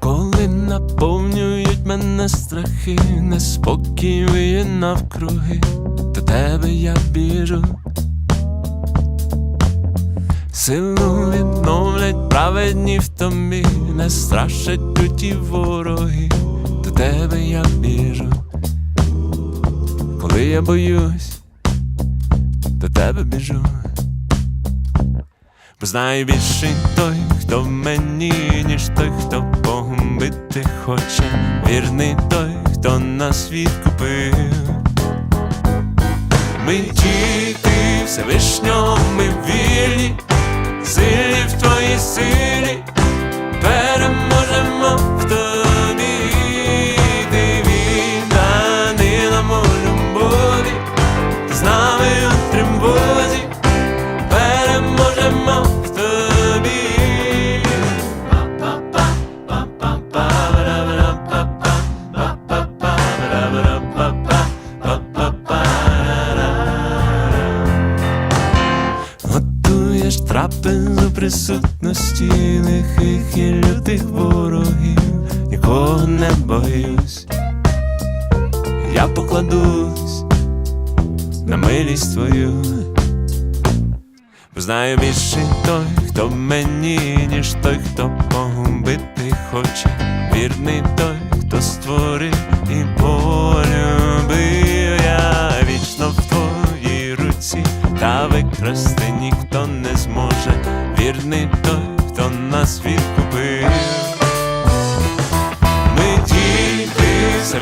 Коли наповнюють мене страхи, неспокій навкруги, до тебе я біжу. Силу відновлять праведні в тобі, не страшать люті вороги, до тебе я біжу. Коли я боюсь, до тебе біжу. Бо знаю більший той, хто в мені, ніж той, хто погубити хоче. Вірний той, хто на світ купив. Ми діти Всевишнього, ми вільні, трапезу присутності лихих і лютих ворогів, нікого не боюсь, я покладусь на милість твою. Бо знаю більше той, хто мені, ніж той, хто погубити хоче. Вірний той, хто створив і полюбив Вірний той, хто нас відкупив. Ми діти з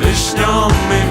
ми